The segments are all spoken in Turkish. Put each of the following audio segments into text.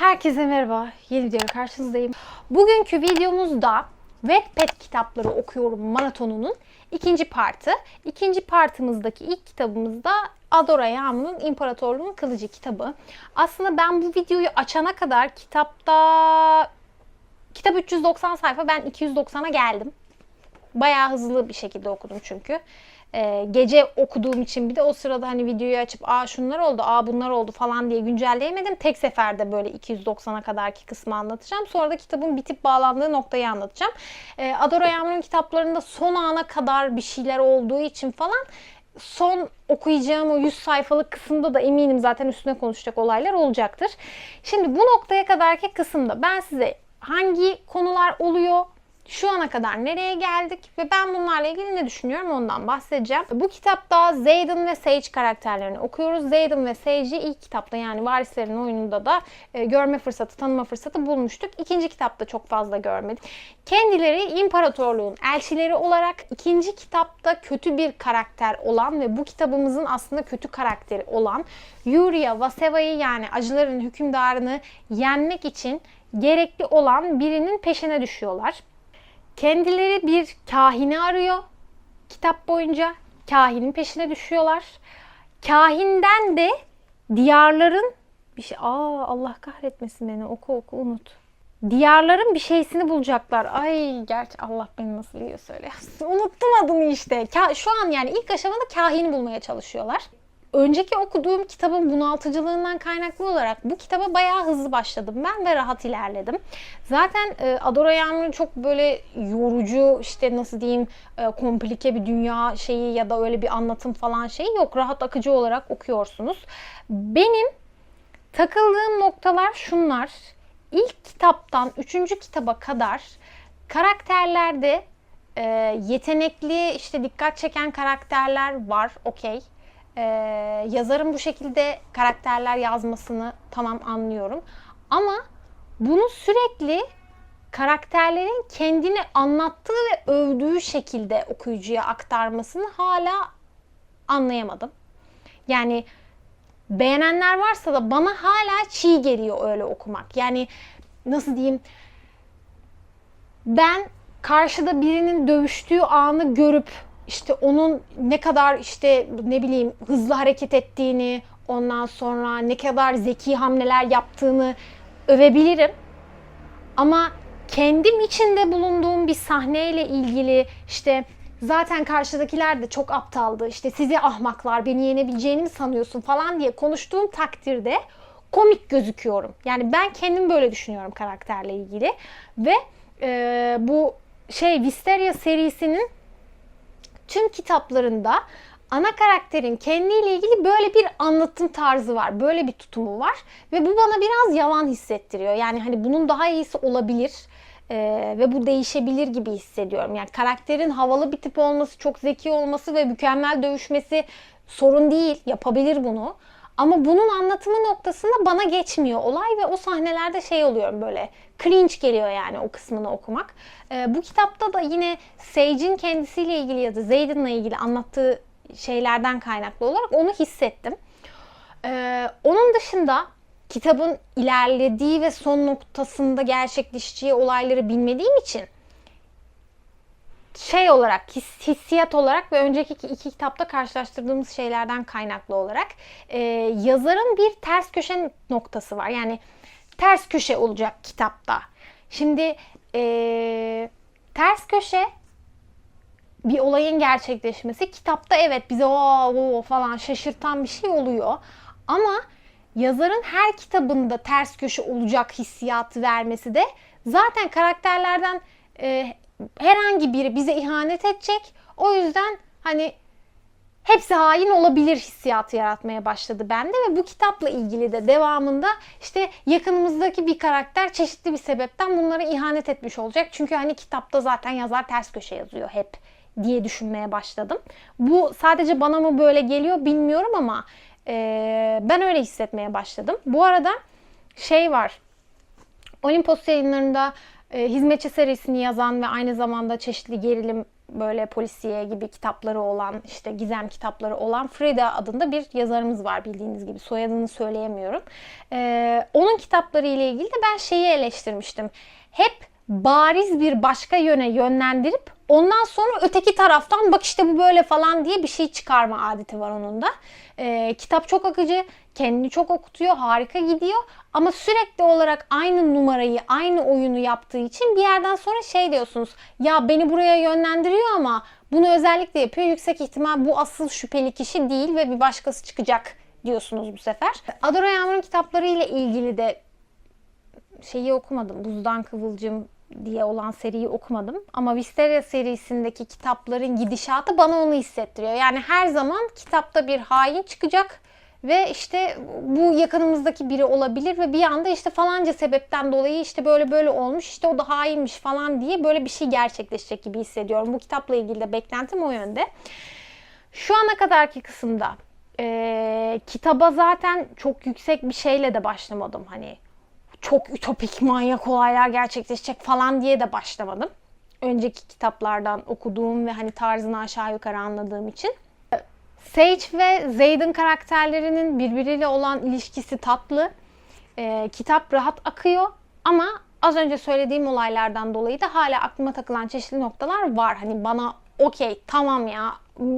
Herkese merhaba. Yeni videoyla karşınızdayım. Bugünkü videomuzda Wattpad kitapları okuyorum maratonunun ikinci partı. İkinci partımızdaki ilk kitabımız da Adora Yağmur'un İmparatorluğun Kılıcı kitabı. Aslında ben bu videoyu açana kadar kitapta kitap 390 sayfa ben 290'a geldim. Bayağı hızlı bir şekilde okudum çünkü. Ee, gece okuduğum için bir de o sırada hani videoyu açıp aa şunlar oldu, aa bunlar oldu falan diye güncelleyemedim. Tek seferde böyle 290'a kadarki kısmı anlatacağım. Sonra da kitabın bitip bağlandığı noktayı anlatacağım. Ee, Adora Yağmur'un kitaplarında son ana kadar bir şeyler olduğu için falan son okuyacağım o 100 sayfalık kısımda da eminim zaten üstüne konuşacak olaylar olacaktır. Şimdi bu noktaya kadarki kısımda ben size hangi konular oluyor, şu ana kadar nereye geldik ve ben bunlarla ilgili ne düşünüyorum ondan bahsedeceğim. Bu kitapta Zayden ve Sage karakterlerini okuyoruz. Zayden ve Sage'i ilk kitapta yani Varislerin oyununda da e, görme fırsatı, tanıma fırsatı bulmuştuk. İkinci kitapta çok fazla görmedik. Kendileri imparatorluğun elçileri olarak ikinci kitapta kötü bir karakter olan ve bu kitabımızın aslında kötü karakteri olan Yuria Vaseva'yı yani acıların hükümdarını yenmek için gerekli olan birinin peşine düşüyorlar. Kendileri bir kahini arıyor kitap boyunca. Kahinin peşine düşüyorlar. Kahinden de diyarların bir şey aa Allah kahretmesin beni oku oku unut. Diyarların bir şeysini bulacaklar. Ay gerçi Allah beni nasıl iyi söyle. Unuttum adını işte. Şu an yani ilk aşamada kahini bulmaya çalışıyorlar. Önceki okuduğum kitabın bunaltıcılığından kaynaklı olarak bu kitaba bayağı hızlı başladım ben ve rahat ilerledim. Zaten e, Adora Yağmur'un çok böyle yorucu işte nasıl diyeyim e, komplike bir dünya şeyi ya da öyle bir anlatım falan şeyi yok. Rahat akıcı olarak okuyorsunuz. Benim takıldığım noktalar şunlar. İlk kitaptan üçüncü kitaba kadar karakterlerde e, yetenekli işte dikkat çeken karakterler var okey. E, yazarın bu şekilde karakterler yazmasını tamam anlıyorum. Ama bunu sürekli karakterlerin kendini anlattığı ve övdüğü şekilde okuyucuya aktarmasını hala anlayamadım. Yani beğenenler varsa da bana hala çiğ geliyor öyle okumak. Yani nasıl diyeyim? Ben karşıda birinin dövüştüğü anı görüp işte onun ne kadar işte ne bileyim hızlı hareket ettiğini, ondan sonra ne kadar zeki hamleler yaptığını övebilirim. Ama kendim içinde bulunduğum bir sahneyle ilgili işte zaten karşıdakiler de çok aptaldı. İşte sizi ahmaklar, beni yenebileceğini mi sanıyorsun falan diye konuştuğum takdirde komik gözüküyorum. Yani ben kendim böyle düşünüyorum karakterle ilgili ve e, bu şey Wisteria serisinin tüm kitaplarında ana karakterin kendiyle ilgili böyle bir anlatım tarzı var. Böyle bir tutumu var. Ve bu bana biraz yalan hissettiriyor. Yani hani bunun daha iyisi olabilir. Ee, ve bu değişebilir gibi hissediyorum. Yani karakterin havalı bir tip olması, çok zeki olması ve mükemmel dövüşmesi sorun değil. Yapabilir bunu. Ama bunun anlatımı noktasında bana geçmiyor olay ve o sahnelerde şey oluyorum böyle cringe geliyor yani o kısmını okumak. Ee, bu kitapta da yine Sage'in kendisiyle ilgili ya da Zayden'la ilgili anlattığı şeylerden kaynaklı olarak onu hissettim. Ee, onun dışında kitabın ilerlediği ve son noktasında gerçekleşeceği olayları bilmediğim için şey olarak, his, hissiyat olarak ve önceki iki, iki kitapta karşılaştırdığımız şeylerden kaynaklı olarak e, yazarın bir ters köşe noktası var. Yani ters köşe olacak kitapta. Şimdi e, ters köşe bir olayın gerçekleşmesi kitapta evet bize o, falan şaşırtan bir şey oluyor. Ama yazarın her kitabında ters köşe olacak hissiyatı vermesi de zaten karakterlerden e, herhangi biri bize ihanet edecek. O yüzden hani hepsi hain olabilir hissiyatı yaratmaya başladı bende ve bu kitapla ilgili de devamında işte yakınımızdaki bir karakter çeşitli bir sebepten bunlara ihanet etmiş olacak. Çünkü hani kitapta zaten yazar ters köşe yazıyor hep diye düşünmeye başladım. Bu sadece bana mı böyle geliyor bilmiyorum ama e, ben öyle hissetmeye başladım. Bu arada şey var. Olimpos yayınlarında e, Hizmetçi serisini yazan ve aynı zamanda çeşitli gerilim böyle polisiye gibi kitapları olan işte gizem kitapları olan Frida adında bir yazarımız var bildiğiniz gibi soyadını söyleyemiyorum. Ee, onun kitapları ile ilgili de ben şeyi eleştirmiştim. Hep bariz bir başka yöne yönlendirip ondan sonra öteki taraftan bak işte bu böyle falan diye bir şey çıkarma adeti var onun da. Ee, kitap çok akıcı, kendini çok okutuyor, harika gidiyor ama sürekli olarak aynı numarayı, aynı oyunu yaptığı için bir yerden sonra şey diyorsunuz. Ya beni buraya yönlendiriyor ama bunu özellikle yapıyor. Yüksek ihtimal bu asıl şüpheli kişi değil ve bir başkası çıkacak diyorsunuz bu sefer. Adora Yağmur'un kitapları ile ilgili de şeyi okumadım. Buzdan Kıvılcım diye olan seriyi okumadım. Ama Wisteria serisindeki kitapların gidişatı bana onu hissettiriyor. Yani her zaman kitapta bir hain çıkacak ve işte bu yakınımızdaki biri olabilir ve bir anda işte falanca sebepten dolayı işte böyle böyle olmuş işte o da hainmiş falan diye böyle bir şey gerçekleşecek gibi hissediyorum. Bu kitapla ilgili de beklentim o yönde. Şu ana kadarki kısımda e, kitaba zaten çok yüksek bir şeyle de başlamadım. Hani çok ütopik manyak olaylar gerçekleşecek falan diye de başlamadım. Önceki kitaplardan okuduğum ve hani tarzını aşağı yukarı anladığım için. Sage ve Zayden karakterlerinin birbiriyle olan ilişkisi tatlı. Ee, kitap rahat akıyor ama az önce söylediğim olaylardan dolayı da hala aklıma takılan çeşitli noktalar var. Hani bana okey tamam ya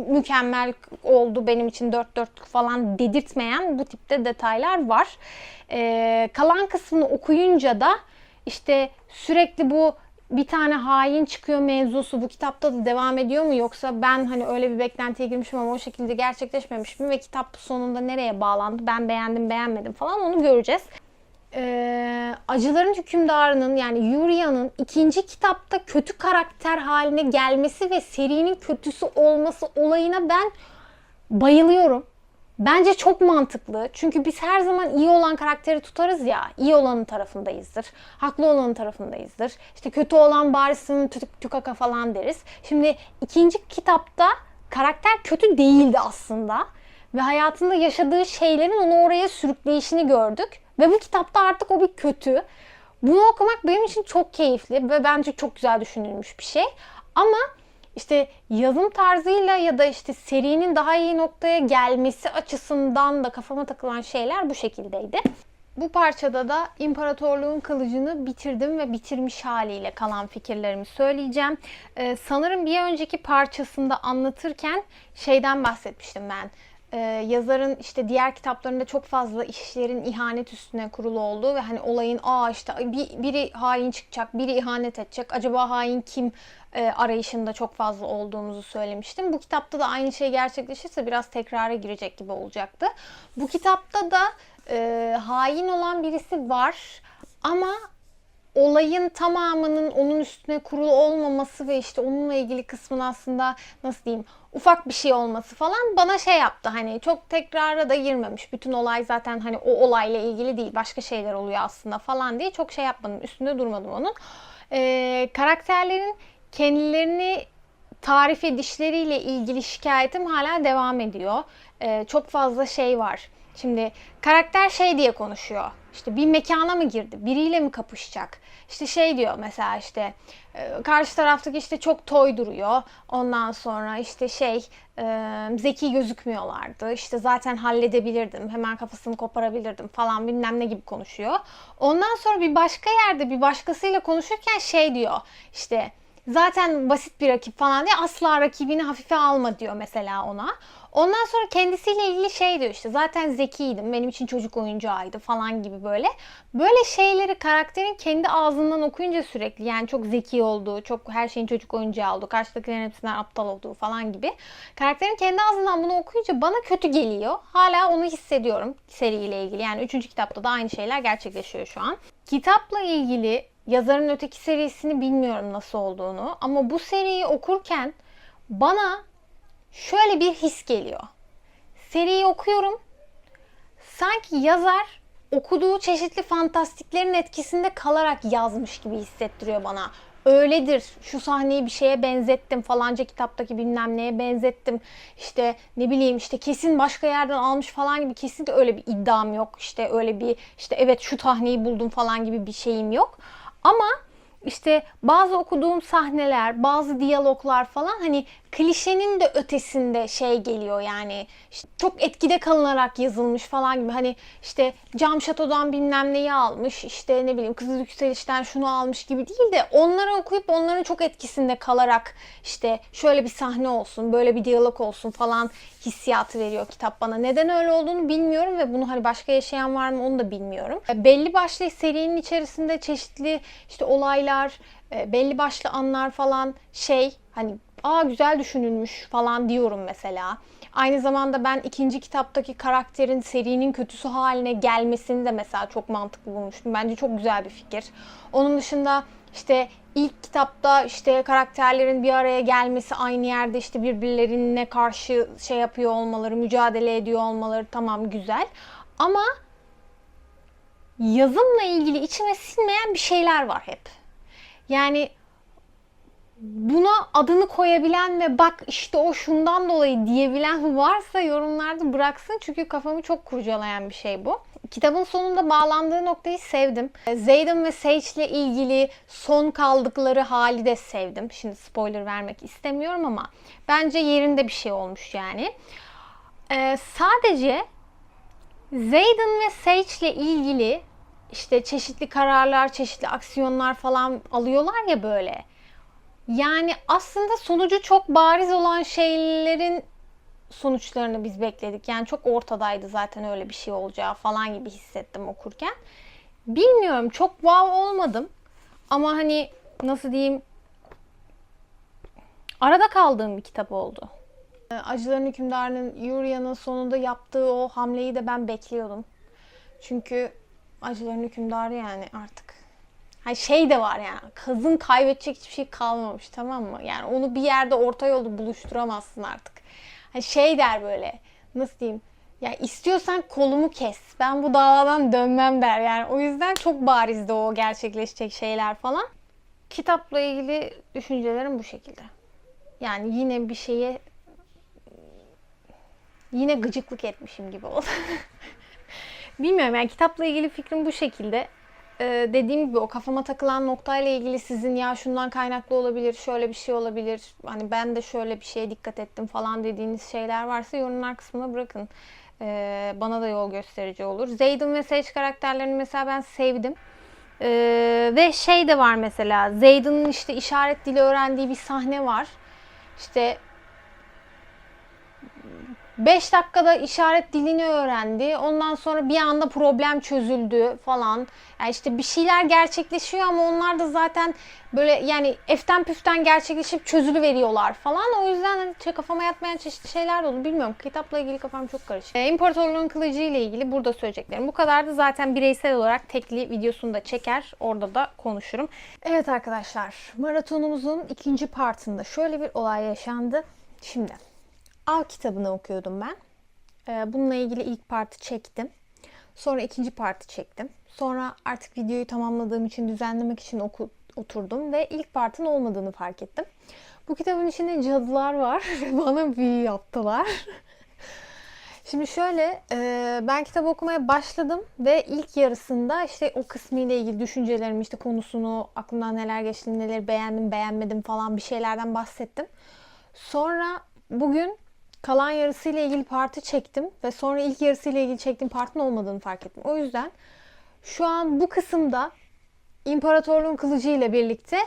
mükemmel oldu benim için dört dörtlük falan dedirtmeyen bu tipte detaylar var. Ee, kalan kısmını okuyunca da işte sürekli bu bir tane hain çıkıyor mevzusu bu kitapta da devam ediyor mu yoksa ben hani öyle bir beklentiye girmişim ama o şekilde gerçekleşmemiş mi ve kitap sonunda nereye bağlandı ben beğendim beğenmedim falan onu göreceğiz. Ee, Acıların Hükümdarı'nın yani Yuria'nın ikinci kitapta kötü karakter haline gelmesi ve serinin kötüsü olması olayına ben bayılıyorum. Bence çok mantıklı. Çünkü biz her zaman iyi olan karakteri tutarız ya. iyi olanın tarafındayızdır. Haklı olanın tarafındayızdır. İşte kötü olan barisinin tükaka falan deriz. Şimdi ikinci kitapta karakter kötü değildi aslında. Ve hayatında yaşadığı şeylerin onu oraya sürükleyişini gördük. Ve bu kitapta artık o bir kötü. Bunu okumak benim için çok keyifli ve bence çok güzel düşünülmüş bir şey. Ama işte yazım tarzıyla ya da işte serinin daha iyi noktaya gelmesi açısından da kafama takılan şeyler bu şekildeydi. Bu parçada da İmparatorluğun Kılıcını bitirdim ve bitirmiş haliyle kalan fikirlerimi söyleyeceğim. Ee, sanırım bir önceki parçasında anlatırken şeyden bahsetmiştim ben e, yazarın işte diğer kitaplarında çok fazla işlerin ihanet üstüne kurulu olduğu ve hani olayın aa işte bir, biri hain çıkacak, biri ihanet edecek. Acaba hain kim e, arayışında çok fazla olduğumuzu söylemiştim. Bu kitapta da aynı şey gerçekleşirse biraz tekrara girecek gibi olacaktı. Bu kitapta da e, hain olan birisi var ama olayın tamamının onun üstüne kurulu olmaması ve işte onunla ilgili kısmın aslında nasıl diyeyim ufak bir şey olması falan bana şey yaptı hani çok tekrara da girmemiş. Bütün olay zaten hani o olayla ilgili değil başka şeyler oluyor aslında falan diye çok şey yapmadım üstünde durmadım onun. Ee, karakterlerin kendilerini tarif edişleriyle ilgili şikayetim hala devam ediyor. Ee, çok fazla şey var. Şimdi karakter şey diye konuşuyor. İşte bir mekana mı girdi? Biriyle mi kapışacak? İşte şey diyor mesela işte e, karşı taraftaki işte çok toy duruyor. Ondan sonra işte şey e, zeki gözükmüyorlardı. İşte zaten halledebilirdim. Hemen kafasını koparabilirdim falan bilmem ne gibi konuşuyor. Ondan sonra bir başka yerde bir başkasıyla konuşurken şey diyor. İşte zaten basit bir rakip falan diye asla rakibini hafife alma diyor mesela ona. Ondan sonra kendisiyle ilgili şey diyor işte zaten zekiydim benim için çocuk oyuncağıydı falan gibi böyle. Böyle şeyleri karakterin kendi ağzından okuyunca sürekli yani çok zeki olduğu, çok her şeyin çocuk oyuncağı olduğu, karşıdakilerin hepsinden aptal olduğu falan gibi. Karakterin kendi ağzından bunu okuyunca bana kötü geliyor. Hala onu hissediyorum seriyle ilgili. Yani üçüncü kitapta da aynı şeyler gerçekleşiyor şu an. Kitapla ilgili yazarın öteki serisini bilmiyorum nasıl olduğunu ama bu seriyi okurken bana şöyle bir his geliyor. Seriyi okuyorum. Sanki yazar okuduğu çeşitli fantastiklerin etkisinde kalarak yazmış gibi hissettiriyor bana. Öyledir. Şu sahneyi bir şeye benzettim. Falanca kitaptaki bilmem neye benzettim. İşte ne bileyim işte kesin başka yerden almış falan gibi kesin de öyle bir iddiam yok. İşte öyle bir işte evet şu sahneyi buldum falan gibi bir şeyim yok. Ama işte bazı okuduğum sahneler, bazı diyaloglar falan hani klişenin de ötesinde şey geliyor yani işte çok etkide kalınarak yazılmış falan gibi hani işte cam şatodan bilmem neyi almış işte ne bileyim kızıl yükselişten şunu almış gibi değil de onları okuyup onların çok etkisinde kalarak işte şöyle bir sahne olsun böyle bir diyalog olsun falan hissiyatı veriyor kitap bana. Neden öyle olduğunu bilmiyorum ve bunu hani başka yaşayan var mı onu da bilmiyorum. E, Belli başlı serinin içerisinde çeşitli işte olaylar, e, belli başlı anlar falan şey hani aa güzel düşünülmüş falan diyorum mesela. Aynı zamanda ben ikinci kitaptaki karakterin serinin kötüsü haline gelmesini de mesela çok mantıklı bulmuştum. Bence çok güzel bir fikir. Onun dışında işte ilk kitapta işte karakterlerin bir araya gelmesi aynı yerde işte birbirlerine karşı şey yapıyor olmaları, mücadele ediyor olmaları tamam güzel. Ama yazımla ilgili içime sinmeyen bir şeyler var hep. Yani buna adını koyabilen ve bak işte o şundan dolayı diyebilen varsa yorumlarda bıraksın. Çünkü kafamı çok kurcalayan bir şey bu. Kitabın sonunda bağlandığı noktayı sevdim. Zayden ve Sage ile ilgili son kaldıkları hali de sevdim. Şimdi spoiler vermek istemiyorum ama bence yerinde bir şey olmuş yani. Ee, sadece Zayden ve Sage ile ilgili işte çeşitli kararlar, çeşitli aksiyonlar falan alıyorlar ya böyle. Yani aslında sonucu çok bariz olan şeylerin sonuçlarını biz bekledik. Yani çok ortadaydı zaten öyle bir şey olacağı falan gibi hissettim okurken. Bilmiyorum çok wow olmadım. Ama hani nasıl diyeyim arada kaldığım bir kitap oldu. Ee, Acıların Hükümdarı'nın Yuria'nın sonunda yaptığı o hamleyi de ben bekliyordum. Çünkü Acıların Hükümdarı yani artık. Hani şey de var yani kızın kaybedecek hiçbir şey kalmamış tamam mı? Yani onu bir yerde orta yolda buluşturamazsın artık. Hani şey der böyle nasıl diyeyim ya istiyorsan kolumu kes. Ben bu davadan dönmem der. Yani o yüzden çok barizdi o gerçekleşecek şeyler falan. Kitapla ilgili düşüncelerim bu şekilde. Yani yine bir şeye yine gıcıklık etmişim gibi oldu. Bilmiyorum yani kitapla ilgili fikrim bu şekilde. Ee, dediğim gibi o kafama takılan noktayla ilgili sizin ya şundan kaynaklı olabilir, şöyle bir şey olabilir, hani ben de şöyle bir şeye dikkat ettim falan dediğiniz şeyler varsa yorumlar kısmına bırakın. Ee, bana da yol gösterici olur. Zayden ve Sage karakterlerini mesela ben sevdim. Ee, ve şey de var mesela Zayden'ın işte işaret dili öğrendiği bir sahne var. İşte 5 dakikada işaret dilini öğrendi. Ondan sonra bir anda problem çözüldü falan. Yani işte bir şeyler gerçekleşiyor ama onlar da zaten böyle yani eften püften gerçekleşip çözülü veriyorlar falan. O yüzden hani şey, kafama yatmayan çeşitli şeyler de oldu. Bilmiyorum. Kitapla ilgili kafam çok karışık. E, İmparatorluğun Kılıcı ile ilgili burada söyleyeceklerim. Bu kadardı. Zaten bireysel olarak tekli videosunu da çeker. Orada da konuşurum. Evet arkadaşlar. Maratonumuzun ikinci partında şöyle bir olay yaşandı. Şimdi Av kitabını okuyordum ben. Ee, bununla ilgili ilk parti çektim. Sonra ikinci parti çektim. Sonra artık videoyu tamamladığım için düzenlemek için oku, oturdum ve ilk partın olmadığını fark ettim. Bu kitabın içinde cadılar var ve bana büyü yaptılar. Şimdi şöyle e, ben kitap okumaya başladım ve ilk yarısında işte o kısmı ile ilgili düşüncelerimi işte konusunu aklımdan neler geçti neleri beğendim beğenmedim falan bir şeylerden bahsettim. Sonra bugün kalan yarısıyla ilgili parti çektim ve sonra ilk yarısıyla ilgili çektiğim partinin olmadığını fark ettim. O yüzden şu an bu kısımda İmparatorluğun Kılıcı ile birlikte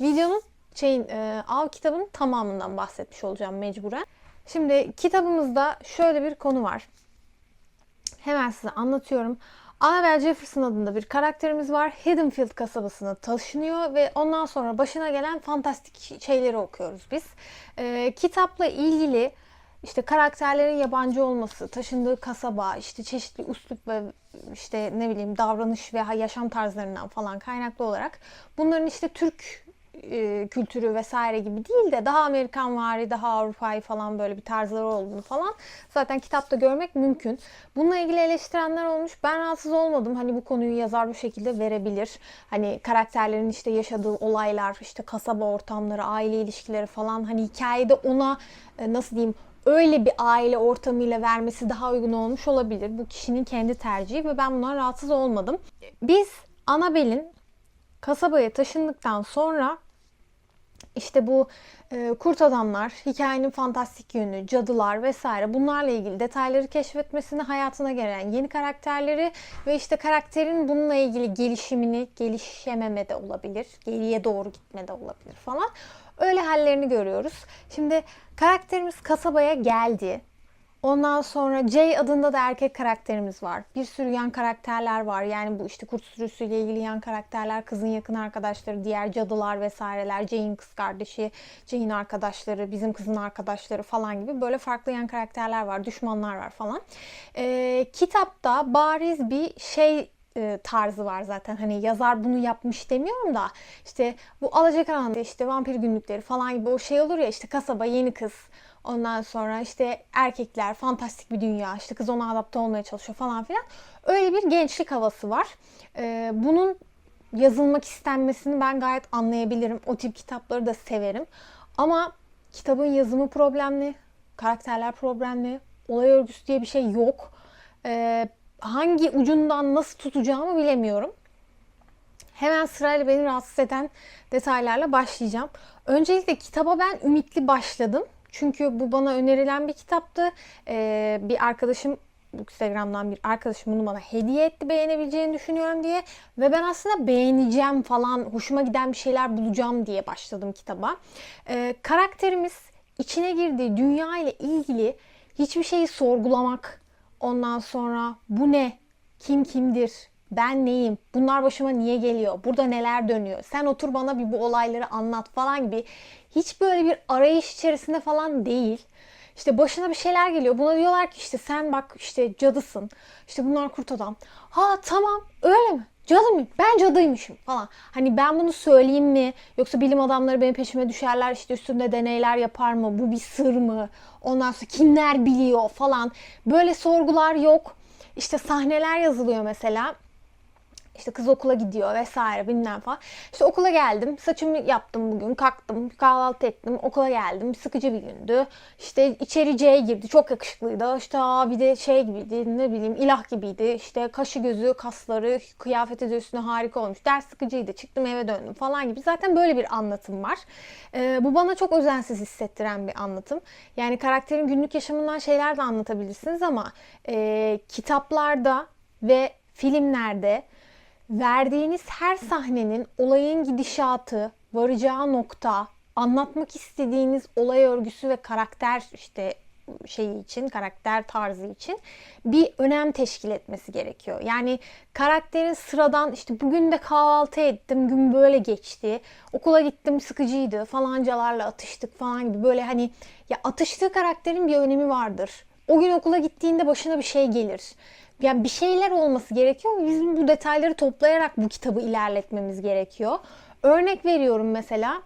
videonun şeyin e, av kitabının tamamından bahsetmiş olacağım mecburen. Şimdi kitabımızda şöyle bir konu var. Hemen size anlatıyorum. Annabelle Jefferson adında bir karakterimiz var. Haddonfield kasabasına taşınıyor ve ondan sonra başına gelen fantastik şeyleri okuyoruz biz. E, kitapla ilgili işte karakterlerin yabancı olması, taşındığı kasaba, işte çeşitli üslup ve işte ne bileyim davranış ve yaşam tarzlarından falan kaynaklı olarak bunların işte Türk e, kültürü vesaire gibi değil de daha Amerikan vari, daha Avrupa'yı falan böyle bir tarzları olduğunu falan zaten kitapta görmek mümkün. Bununla ilgili eleştirenler olmuş. Ben rahatsız olmadım. Hani bu konuyu yazar bu şekilde verebilir. Hani karakterlerin işte yaşadığı olaylar, işte kasaba ortamları, aile ilişkileri falan hani hikayede ona e, nasıl diyeyim öyle bir aile ortamıyla vermesi daha uygun olmuş olabilir. Bu kişinin kendi tercihi ve ben bundan rahatsız olmadım. Biz Annabelle'in kasabaya taşındıktan sonra işte bu e, kurt adamlar, hikayenin fantastik yönü, cadılar vesaire bunlarla ilgili detayları keşfetmesini, hayatına gelen yeni karakterleri ve işte karakterin bununla ilgili gelişimini, gelişememe de olabilir, geriye doğru gitme de olabilir falan. Öyle hallerini görüyoruz. Şimdi karakterimiz kasabaya geldi. Ondan sonra Jay adında da erkek karakterimiz var. Bir sürü yan karakterler var. Yani bu işte kurt sürüsüyle ilgili yan karakterler, kızın yakın arkadaşları, diğer cadılar vesaireler, Jay'in kız kardeşi, Jay'in arkadaşları, bizim kızın arkadaşları falan gibi böyle farklı yan karakterler var, düşmanlar var falan. Ee, kitapta bariz bir şey e, tarzı var zaten. Hani yazar bunu yapmış demiyorum da işte bu Alacakaranlık'ta işte vampir günlükleri falan gibi o şey olur ya işte kasaba yeni kız Ondan sonra işte erkekler, fantastik bir dünya, işte kız ona adapte olmaya çalışıyor falan filan. Öyle bir gençlik havası var. Ee, bunun yazılmak istenmesini ben gayet anlayabilirim. O tip kitapları da severim. Ama kitabın yazımı problemli, karakterler problemli, olay örgüsü diye bir şey yok. Ee, hangi ucundan nasıl tutacağımı bilemiyorum. Hemen sırayla beni rahatsız eden detaylarla başlayacağım. Öncelikle kitaba ben ümitli başladım. Çünkü bu bana önerilen bir kitaptı. Ee, bir arkadaşım Instagram'dan bir arkadaşım bunu bana hediye etti beğenebileceğini düşünüyorum diye. Ve ben aslında beğeneceğim falan, hoşuma giden bir şeyler bulacağım diye başladım kitaba. Ee, karakterimiz içine girdiği dünya ile ilgili hiçbir şeyi sorgulamak, ondan sonra bu ne, kim kimdir, ben neyim, bunlar başıma niye geliyor, burada neler dönüyor, sen otur bana bir bu olayları anlat falan gibi hiç böyle bir arayış içerisinde falan değil. İşte başına bir şeyler geliyor. Buna diyorlar ki işte sen bak işte cadısın. İşte bunlar kurt adam. Ha tamam öyle mi? Cadı mıyım? Ben cadıymışım falan. Hani ben bunu söyleyeyim mi? Yoksa bilim adamları benim peşime düşerler işte üstünde deneyler yapar mı? Bu bir sır mı? Ondan sonra kimler biliyor falan. Böyle sorgular yok. İşte sahneler yazılıyor mesela. İşte kız okula gidiyor vesaire bilmem falan. İşte okula geldim. Saçımı yaptım bugün. Kalktım. Kahvaltı ettim. Okula geldim. Sıkıcı bir gündü. İşte içeri C'ye girdi. Çok yakışıklıydı. İşte aa, bir de şey gibiydi. Ne bileyim ilah gibiydi. İşte kaşı gözü, kasları, kıyafeti de üstüne harika olmuş. Ders sıkıcıydı. Çıktım eve döndüm falan gibi. Zaten böyle bir anlatım var. Ee, bu bana çok özensiz hissettiren bir anlatım. Yani karakterin günlük yaşamından şeyler de anlatabilirsiniz ama e, kitaplarda ve filmlerde verdiğiniz her sahnenin olayın gidişatı, varacağı nokta, anlatmak istediğiniz olay örgüsü ve karakter işte şeyi için, karakter tarzı için bir önem teşkil etmesi gerekiyor. Yani karakterin sıradan işte bugün de kahvaltı ettim, gün böyle geçti, okula gittim sıkıcıydı, falancalarla atıştık falan gibi böyle hani ya atıştığı karakterin bir önemi vardır. O gün okula gittiğinde başına bir şey gelir yani bir şeyler olması gerekiyor. Bizim bu detayları toplayarak bu kitabı ilerletmemiz gerekiyor. Örnek veriyorum mesela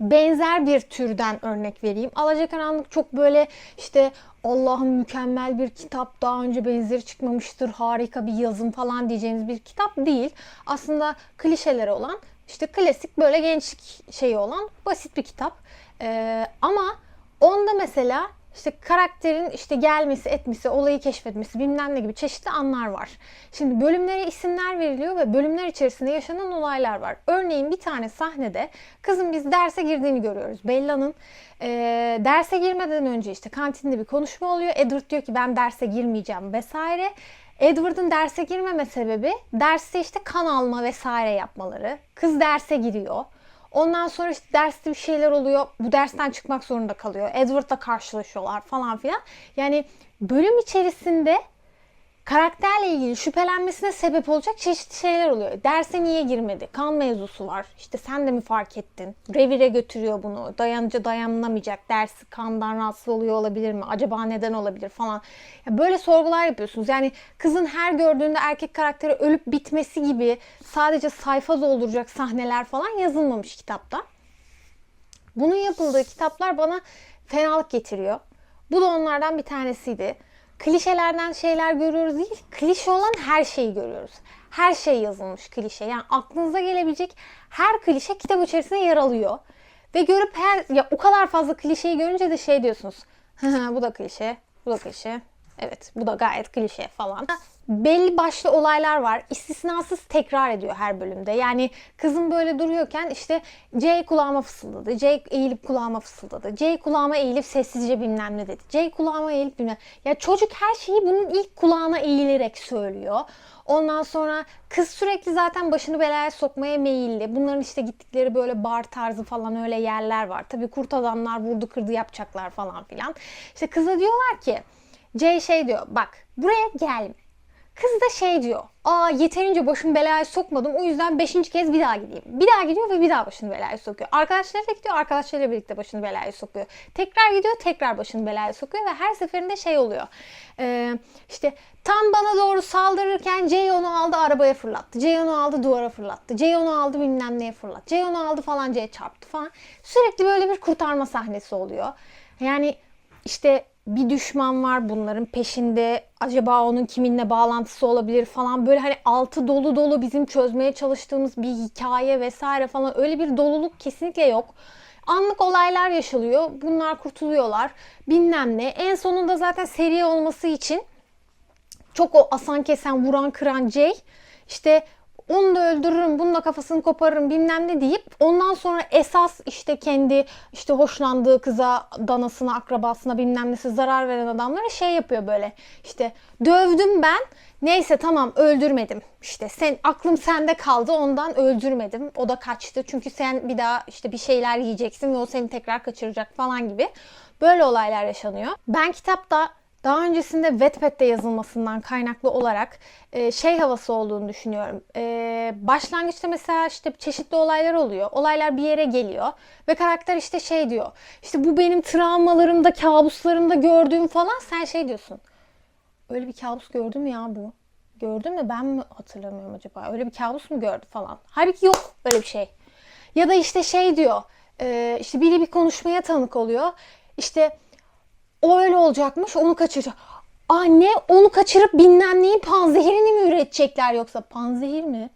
benzer bir türden örnek vereyim. Alacakaranlık çok böyle işte Allah'ım mükemmel bir kitap, daha önce benzeri çıkmamıştır, harika bir yazım falan diyeceğimiz bir kitap değil. Aslında klişeleri olan, işte klasik böyle gençlik şeyi olan basit bir kitap. Ee, ama onda mesela işte karakterin işte gelmesi, etmesi, olayı keşfetmesi bilmem ne gibi çeşitli anlar var. Şimdi bölümlere isimler veriliyor ve bölümler içerisinde yaşanan olaylar var. Örneğin bir tane sahnede kızın biz derse girdiğini görüyoruz. Bella'nın e, derse girmeden önce işte kantinde bir konuşma oluyor. Edward diyor ki ben derse girmeyeceğim vesaire. Edward'ın derse girmeme sebebi derste işte kan alma vesaire yapmaları. Kız derse giriyor. Ondan sonra işte derste bir şeyler oluyor. Bu dersten çıkmak zorunda kalıyor. Edward'la karşılaşıyorlar falan filan. Yani bölüm içerisinde karakterle ilgili şüphelenmesine sebep olacak çeşitli şeyler oluyor. Derse niye girmedi? Kan mevzusu var. İşte sen de mi fark ettin? Revire götürüyor bunu. Dayanınca dayanamayacak. Dersi kandan rahatsız oluyor olabilir mi? Acaba neden olabilir falan. Ya böyle sorgular yapıyorsunuz. Yani kızın her gördüğünde erkek karakteri ölüp bitmesi gibi sadece sayfa dolduracak sahneler falan yazılmamış kitapta. Bunun yapıldığı kitaplar bana fenalık getiriyor. Bu da onlardan bir tanesiydi klişelerden şeyler görüyoruz değil, klişe olan her şeyi görüyoruz. Her şey yazılmış klişe. Yani aklınıza gelebilecek her klişe kitap içerisinde yer alıyor. Ve görüp her ya o kadar fazla klişeyi görünce de şey diyorsunuz. bu da klişe, bu da klişe. Evet bu da gayet klişe falan. Belli başlı olaylar var. İstisnasız tekrar ediyor her bölümde. Yani kızım böyle duruyorken işte C kulağıma fısıldadı. C eğilip kulağıma fısıldadı. C kulağıma eğilip sessizce bilmem ne dedi. C kulağıma eğilip bilmem. Ya çocuk her şeyi bunun ilk kulağına eğilerek söylüyor. Ondan sonra kız sürekli zaten başını belaya sokmaya meyilli. Bunların işte gittikleri böyle bar tarzı falan öyle yerler var. Tabii kurt adamlar vurdu kırdı yapacaklar falan filan. İşte kıza diyorlar ki C şey diyor bak buraya gelme. Kız da şey diyor. Aa yeterince başımı belaya sokmadım. O yüzden beşinci kez bir daha gideyim. Bir daha gidiyor ve bir daha başını belaya sokuyor. Arkadaşlarıyla gidiyor. Arkadaşlarıyla birlikte başını belaya sokuyor. Tekrar gidiyor. Tekrar başını belaya sokuyor. Ve her seferinde şey oluyor. Ee, işte tam bana doğru saldırırken Jay onu aldı arabaya fırlattı. Jay onu aldı duvara fırlattı. Jay onu aldı bilmem neye fırlattı. Jay onu aldı falan Jay çarptı falan. Sürekli böyle bir kurtarma sahnesi oluyor. Yani işte bir düşman var bunların peşinde. Acaba onun kiminle bağlantısı olabilir falan. Böyle hani altı dolu dolu bizim çözmeye çalıştığımız bir hikaye vesaire falan. Öyle bir doluluk kesinlikle yok. Anlık olaylar yaşanıyor. Bunlar kurtuluyorlar. Bilmem ne. En sonunda zaten seri olması için çok o asan kesen vuran kıran Jay işte onu da öldürürüm, bunun da kafasını koparırım bilmem ne deyip ondan sonra esas işte kendi işte hoşlandığı kıza, danasına, akrabasına bilmem nesi zarar veren adamlara şey yapıyor böyle. İşte dövdüm ben. Neyse tamam öldürmedim. İşte sen aklım sende kaldı ondan öldürmedim. O da kaçtı. Çünkü sen bir daha işte bir şeyler yiyeceksin ve o seni tekrar kaçıracak falan gibi. Böyle olaylar yaşanıyor. Ben kitapta daha öncesinde Wattpad'de yazılmasından kaynaklı olarak e, şey havası olduğunu düşünüyorum. E, başlangıçta mesela işte çeşitli olaylar oluyor. Olaylar bir yere geliyor ve karakter işte şey diyor. İşte bu benim travmalarımda, kabuslarımda gördüğüm falan sen şey diyorsun. Öyle bir kabus gördüm ya bu. Gördüm de ben mi hatırlamıyorum acaba? Öyle bir kabus mu gördü falan. Halbuki yok öyle bir şey. Ya da işte şey diyor. E, işte biri bir konuşmaya tanık oluyor. İşte o öyle olacakmış onu kaçıracak. Aa ne onu kaçırıp bilmem neyin panzehirini mi üretecekler yoksa panzehir mi?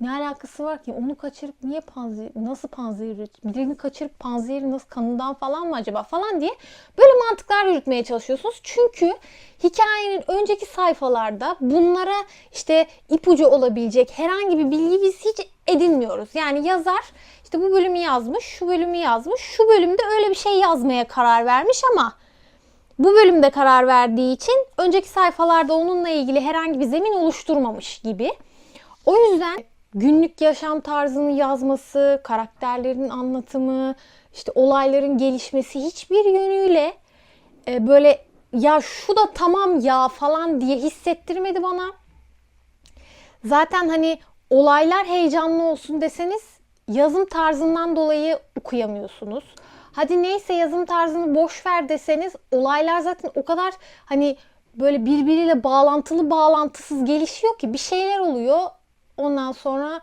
Ne alakası var ki? Onu kaçırıp niye panzehir, nasıl panzehir üret? Birini kaçırıp panzehiri nasıl kanından falan mı acaba falan diye böyle mantıklar yürütmeye çalışıyorsunuz. Çünkü hikayenin önceki sayfalarda bunlara işte ipucu olabilecek herhangi bir bilgi biz hiç edinmiyoruz. Yani yazar işte bu bölümü yazmış, şu bölümü yazmış, şu bölümde öyle bir şey yazmaya karar vermiş ama bu bölümde karar verdiği için önceki sayfalarda onunla ilgili herhangi bir zemin oluşturmamış gibi. O yüzden günlük yaşam tarzını yazması, karakterlerin anlatımı, işte olayların gelişmesi hiçbir yönüyle e, böyle ya şu da tamam ya falan diye hissettirmedi bana. Zaten hani olaylar heyecanlı olsun deseniz yazım tarzından dolayı okuyamıyorsunuz. Hadi neyse yazım tarzını boş ver deseniz olaylar zaten o kadar hani böyle birbiriyle bağlantılı bağlantısız gelişiyor ki bir şeyler oluyor. Ondan sonra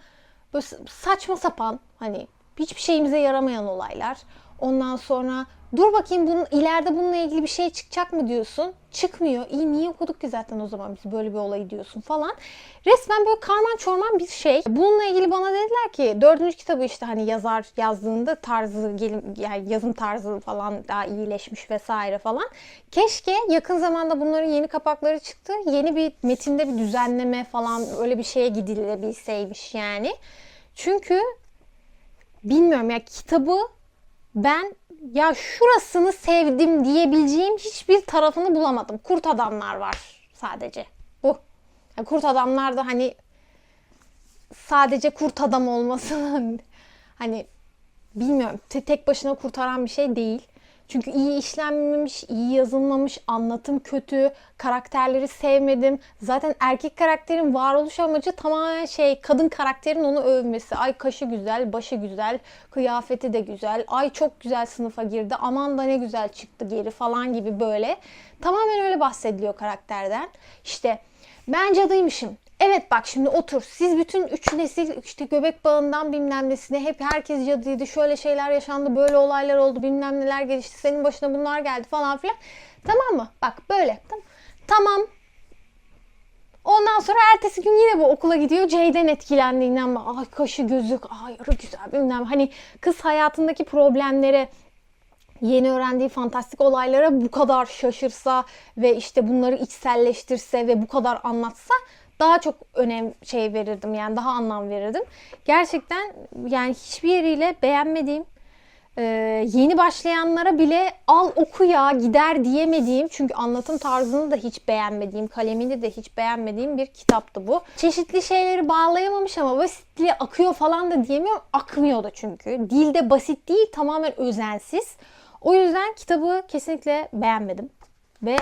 böyle saçma sapan hani hiçbir şeyimize yaramayan olaylar. Ondan sonra dur bakayım bunun ileride bununla ilgili bir şey çıkacak mı diyorsun. Çıkmıyor. İyi niye okuduk ki zaten o zaman biz böyle bir olayı diyorsun falan. Resmen böyle karman çorman bir şey. Bununla ilgili bana dediler ki dördüncü kitabı işte hani yazar yazdığında tarzı yani yazım tarzı falan daha iyileşmiş vesaire falan. Keşke yakın zamanda bunların yeni kapakları çıktı. Yeni bir metinde bir düzenleme falan öyle bir şeye gidilebilseymiş yani. Çünkü bilmiyorum ya kitabı ben ya şurasını sevdim diyebileceğim hiçbir tarafını bulamadım. Kurt adamlar var sadece. Bu. Ya kurt adamlar da hani sadece kurt adam olması hani bilmiyorum tek başına kurtaran bir şey değil. Çünkü iyi işlenmemiş, iyi yazılmamış, anlatım kötü, karakterleri sevmedim. Zaten erkek karakterin varoluş amacı tamamen şey, kadın karakterin onu övmesi. Ay kaşı güzel, başı güzel, kıyafeti de güzel. Ay çok güzel sınıfa girdi, aman da ne güzel çıktı geri falan gibi böyle. Tamamen öyle bahsediliyor karakterden. İşte ben cadıymışım. Evet bak şimdi otur. Siz bütün üç nesil işte göbek bağından bilmem nesine hep herkes cadıydı. Şöyle şeyler yaşandı. Böyle olaylar oldu. Bilmem neler gelişti. Senin başına bunlar geldi falan filan. Tamam mı? Bak böyle. Tamam. Tamam. Ondan sonra ertesi gün yine bu okula gidiyor. Jay'den etkilendiğinden ay kaşı gözü ay arı güzel bilmem hani kız hayatındaki problemlere yeni öğrendiği fantastik olaylara bu kadar şaşırsa ve işte bunları içselleştirse ve bu kadar anlatsa daha çok önem şey verirdim yani daha anlam verirdim. Gerçekten yani hiçbir yeriyle beğenmediğim ee, yeni başlayanlara bile al oku ya gider diyemediğim çünkü anlatım tarzını da hiç beğenmediğim, kalemini de hiç beğenmediğim bir kitaptı bu. Çeşitli şeyleri bağlayamamış ama basitliği akıyor falan da diyemiyorum. Akmıyordu çünkü. Dilde basit değil tamamen özensiz. O yüzden kitabı kesinlikle beğenmedim. Ve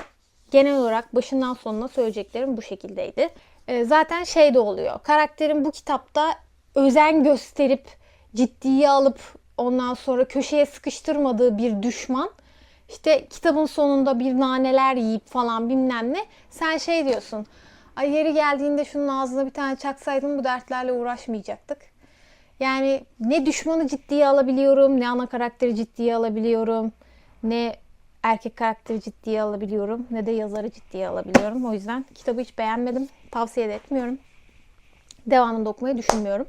genel olarak başından sonuna söyleyeceklerim bu şekildeydi. Ee, zaten şey de oluyor. Karakterin bu kitapta özen gösterip ciddiye alıp ondan sonra köşeye sıkıştırmadığı bir düşman işte kitabın sonunda bir naneler yiyip falan bilmem ne sen şey diyorsun ay yeri geldiğinde şunun ağzına bir tane çaksaydım bu dertlerle uğraşmayacaktık. Yani ne düşmanı ciddiye alabiliyorum ne ana karakteri ciddiye alabiliyorum ne erkek karakteri ciddiye alabiliyorum ne de yazarı ciddiye alabiliyorum. O yüzden kitabı hiç beğenmedim. Tavsiye de etmiyorum. Devamında okumayı düşünmüyorum.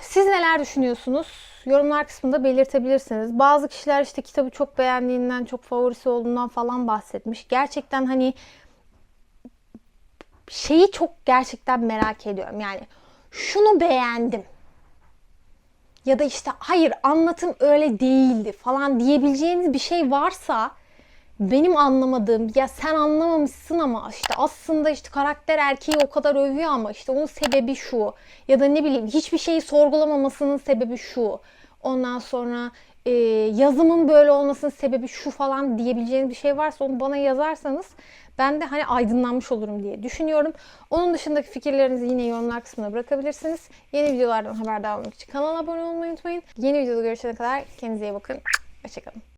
Siz neler düşünüyorsunuz? Yorumlar kısmında belirtebilirsiniz. Bazı kişiler işte kitabı çok beğendiğinden, çok favorisi olduğundan falan bahsetmiş. Gerçekten hani şeyi çok gerçekten merak ediyorum. Yani şunu beğendim. Ya da işte hayır anlatım öyle değildi falan diyebileceğiniz bir şey varsa benim anlamadığım ya sen anlamamışsın ama işte aslında işte karakter erkeği o kadar övüyor ama işte onun sebebi şu. Ya da ne bileyim hiçbir şeyi sorgulamamasının sebebi şu. Ondan sonra e, yazımın böyle olmasının sebebi şu falan diyebileceğiniz bir şey varsa onu bana yazarsanız ben de hani aydınlanmış olurum diye düşünüyorum. Onun dışındaki fikirlerinizi yine yorumlar kısmına bırakabilirsiniz. Yeni videolardan haberdar olmak için kanala abone olmayı unutmayın. Yeni videoda görüşene kadar kendinize iyi bakın. Hoşçakalın.